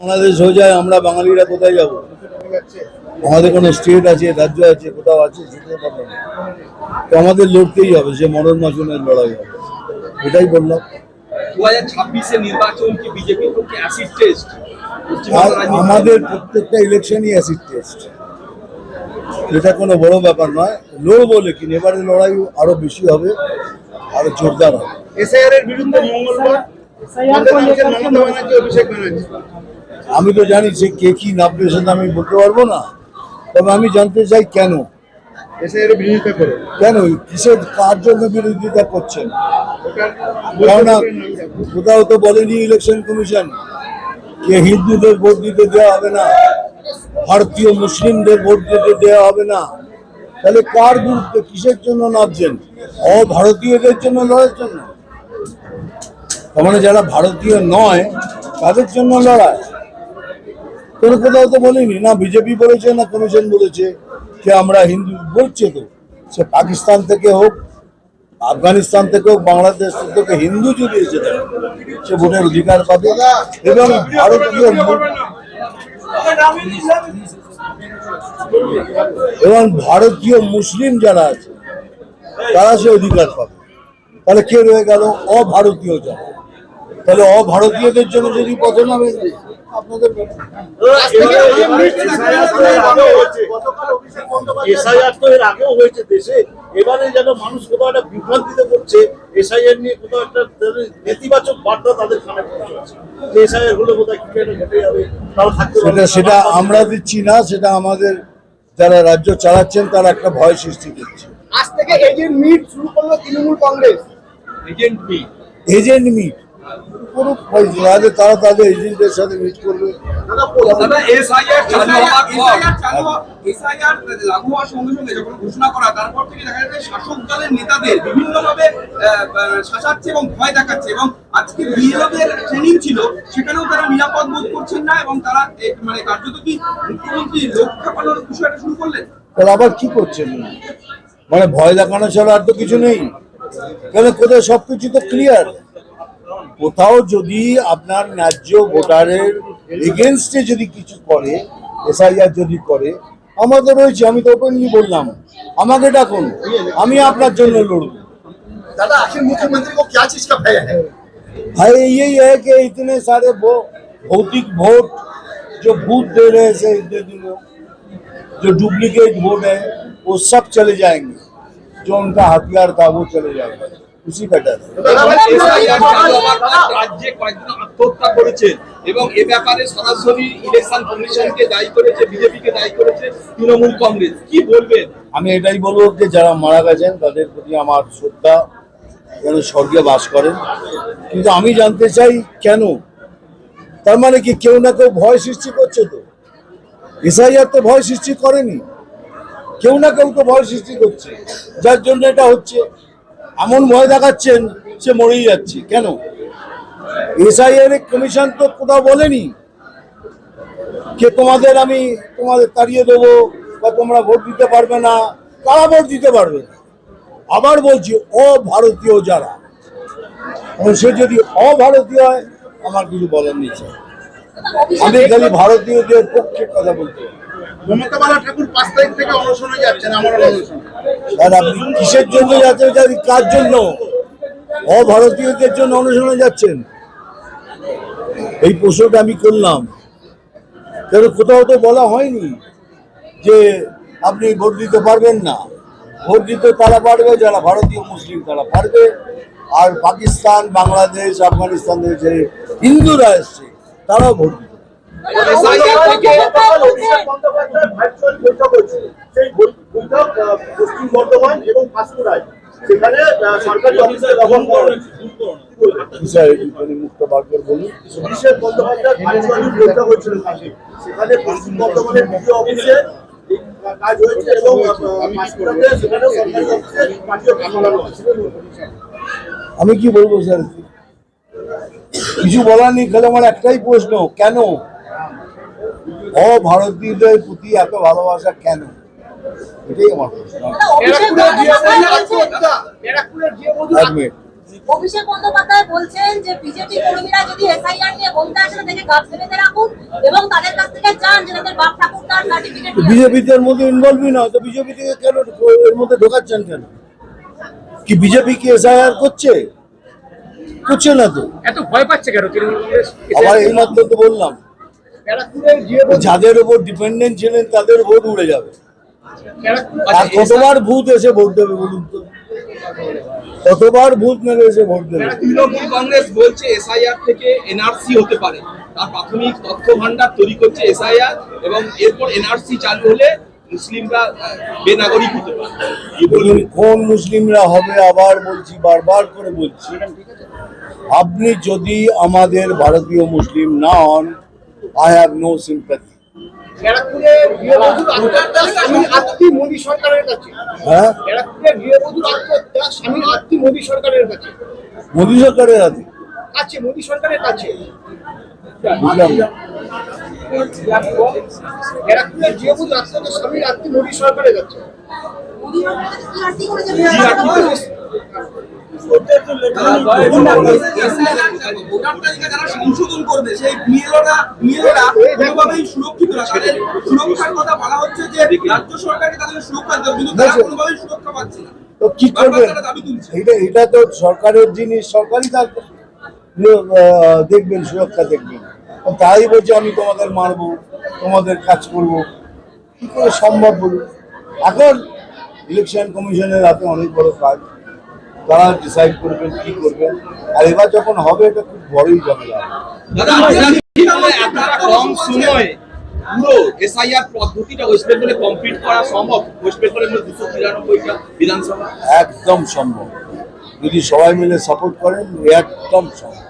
বাংলাদেশ হয়ে যায় আমরা বাঙালিরা কোথায় যাব? আমাদের কোনো স্টেট আছে রাজ্য আছে কোথাও আছে যেতে পারব না। তো আমাদের লড়তেই হবে সে মরণ মাসুনের লড়াই হবে। এটাই বললাম। কি আমাদের প্রত্যেকটা ইলেকশনই অ্যাসিড টেস্ট এটা কোনো বড় ব্যাপার নয়। লড়বো লেকিন এবারে লড়াই আরও বেশি হবে আরও জোরদার হবে। এসআইআর এর বিরুদ্ধে মঙ্গলবার আমি তো জানি সে কে কি নামবে সেটা আমি বলতে পারব না। তবে আমি জানতে চাই কেন? কেন? কিসের কার জন্য বিরোধিতা করছেন? কেননা? কোথাও তো বলেনি ইলেকশন কমিশন যে হিন্দুদের ভোট দিতে দেওয়া হবে না? ভারতীয় মুসলিমদের ভোট দিতে দেওয়া হবে না? তাহলে কার বিরুদ্ধে কিসের জন্য নাচছেন অভারতীয়দের জন্য লড়ার জন্য? মানে যারা ভারতীয় নয়, তাদের জন্য লড়াই। কোনো কোথাও তো বলিনি, না বিজেপি বলেছে, না কমিশন বলেছে যে আমরা হিন্দু বলছে তো সে পাকিস্তান থেকে হোক, আফগানিস্তান থেকে হোক, বাংলাদেশ থেকে হিন্দু যদি এসে থাকে সে ভোটের অধিকার পাবে। এবং ভারতীয় এবং ভারতীয় মুসলিম যারা আছে, তারা সে অধিকার পাবে। তাহলে কে রয়ে গেল? অভারতীয় যারা তাহলে অভারতীয়দের জন্য যদি পথ নামে আপনাদের এসআইআর তো এর আগেও হয়েছে দেশে। এবারে যেন মানুষ কোথাও একটা বিভ্রান্তিতে করছে এসআইআর নিয়ে কোথাও একটা নেতিবাচক বার্তা তাদের কানে পৌঁছাচ্ছে যে এসআইআর হলে বোধহয় কিছু একটা ঘটে যাবে তারা থাকতে পারবে সেটা না। সেটা আমরা দিচ্ছি না সেটা আমাদের যারা রাজ্য চালাচ্ছেন তারা একটা ভয় সৃষ্টি করছে। আজ থেকে এজেন্ট মিট শুরু করল Trinamool Congress. Agent meet agent meet তারা তাদের এজেন্টের সাথে মিট করবে। দাদা এসআইআর চালু হওয়ার পর এসআইআর লাগু হওয়ার সঙ্গে সঙ্গে যখন ঘোষণা করা তারপর থেকে দেখা যাচ্ছে শাসক দলের নেতাদের বিভিন্নভাবে আহ, আহ, শাসাচ্ছে এবং ভয় দেখাচ্ছে। এবং আজকে বিএলওদের ট্রেনিং ছিল সেখানেও তারা নিরাপদ বোধ করছেন না এবং তারা মানে কার্যত কি মুখ্যমন্ত্রী বিষয়টা শুরু করলেন? তাহলে আবার কি করছেন? মানে ভয় দেখানো ছাড়া আর তো কিছু নেই। কেন কোথায় সবকিছু তো ক্লিয়ার কোথাও যদি আপনার ন্যায্য ভোটারের এগেনস্টে যদি কিছু করে এসআইআর যদি করে আমাদের রয়েছে আমি তো ওপেনলি বললাম আমাকে ডাকুন আমি আপনার জন্য লড়ব दादा आखिर मुख्यमंत्री को क्या चीज का भय है भाई यही है कि इतने सारे वो भौतिक वोट जो बूथ दे रहे हैं से इतने दिनों जो डुप्लीकेट वोट है वो सब चले जाएंगे जो उनका हथियार था वो चले जाएगा খুশি রাজ্যে কয়েকজন আত্মহত্যা এবং এ ব্যাপারে সরাসরি ইলেকশন কমিশনকে দায়ী করেছে বিজেপিকে দায়ী করেছে তৃণমূল কংগ্রেস। কি বলবেন? আমি এটাই বলব যে যারা মারা গেছেন তাদের প্রতি আমার শ্রদ্ধা যেন স্বর্গে বাস করেন। কিন্তু আমি জানতে চাই কেন? তার মানে কি কেউ না কেউ ভয় সৃষ্টি করছে তো? এসআইআর তো ভয় সৃষ্টি করেনি। কেউ না কেউ তো ভয় সৃষ্টি করছে। যার জন্য এটা হচ্ছে। এমন ভয় দেখাচ্ছেন, সে মরেই যাচ্ছে কেন এসআইআর কমিশন তো কোথাও বলেনি যে তোমাদের আমি তোমাদের তাড়িয়ে দেবো বা তোমরা ভোট দিতে পারবে না কারা ভোট দিতে পারবে? আবার বলছি, অভারতীয় যারা সে যদি অভারতীয় হয়, আমার কিছু বলার স্যার। আমি খালি ভারতীয়দের পক্ষে কথা বলতে মমতা বালা ঠাকুর পাঁচ তারিখ থেকে অনশনে যাচ্ছেন আমার অনশন আর আপনি কিসের জন্য যাচ্ছেন? কার জন্য? অভারতীয়দের জন্য অনুসরণে যাচ্ছেন? এই প্রশ্নটা আমি করলাম। কেন কোথাও তো বলা হয়নি যে আপনি ভোট দিতে পারবেন না। ভোট দিতে তারা পারবে যারা ভারতীয় মুসলিম তারা পারবে। আর পাকিস্তান বাংলাদেশ আফগানিস্তান থেকে যে হিন্দুরা এসছে তারাও ভোট পশ্চিম বর্ধমান এবং পাঁশকুড়ায় সেখানে সরকারি অফিসে ব্যবহার করা হয়েছে বন্দ্যোপাধ্যায় ভার্চুয়ালি বৈঠক হয়েছিল সেখানে পশ্চিম বর্ধমানের বিডিও অফিসে কাজ হয়েছে এবং সরকারি অফিসে আমি কি বলব স্যার? কিছু বলার নেই খালি আমার একটাই প্রশ্ন কেন? অভারতীয়দের প্রতি এত ভালোবাসা কেন? এটাই আমার প্রশ্ন। ব্যারাকপুরের গৃহবধূ আত্মহত্যা ব্যারাকপুরের গৃহবধূ এক মিনিট। অভিষেক বন্দ্যোপাধ্যায় বলছেন যে বিজেপি কর্মীরা যদি এসআইআর নিয়ে বলতে আসে তাদেরকে গাছ বেঁধে রাখুন এবং তাদের কাছ থেকে চান যে তাদের বাপ ঠাকুর সার্টিফিকেট বিজেপিতে মধ্যে ইনভলভই না তো বিজেপি থেকে কেন এর মধ্যে ঢোকাচ্ছেন কেন? কি বিজেপি কি এসআইআর করছে? করছে না তো। এত ভয় পাচ্ছে কেন? আবার এই মাত্র তো বললাম যাদের উপর ডিপেন্ডেন্ট ছিলেন তাদের ভোট উড়ে যাবে। আর কতবার ভূত এসে ভোট দেবে বলুন তো? কতবার ভূত নেবে এসে ভোট দেবে? তৃণমূল কংগ্রেস বলছে এসআইআর থেকে এনআরসি হতে পারে। তার প্রাথমিক তথ্য ভান্ডার তৈরি করছে এসআইআর এবং এরপর এনআরসি চালু হলে মুসলিমরা বেনাগরিক হতে পারে। কোন মুসলিমরা হবে? আবার বলছি বারবার করে বলছি। আপনি যদি আমাদের ভারতীয় মুসলিম না হন আই হ্যাভ নো সিম্প্যাথি হ্যাঁ? মোদী সরকারের কাছে। মোদী সরকারের হাতে আছে মোদী সরকারের কাছে। বুঝলাম সরকারের কাছে। সুরক্ষা সরকারের জিনিস সরকারই দেখবেন, সুরক্ষা দেখবেন। তাই বলছে আমি তোমাদের মারবো, তোমাদের কাজ করব। কি করে সম্ভব বলুন? এখন ইলেকশন কমিশনের হাতে অনেক বড় কাজ। তারা ডিসাইড করবেন কি করবেন। আর এবার যখন হবে এটা খুব বড়ই ঝামেলা। পুরো এসআইআর পদ্ধতিটা ওয়েস্ট বেঙ্গলে কমপ্লিট করা সম্ভব? ওয়েস্ট বেঙ্গলের মধ্যে দুশো তিরানব্বইটা বিধানসভা? একদম সম্ভব। যদি সবাই মিলে সাপোর্ট করেন একদম সম্ভব।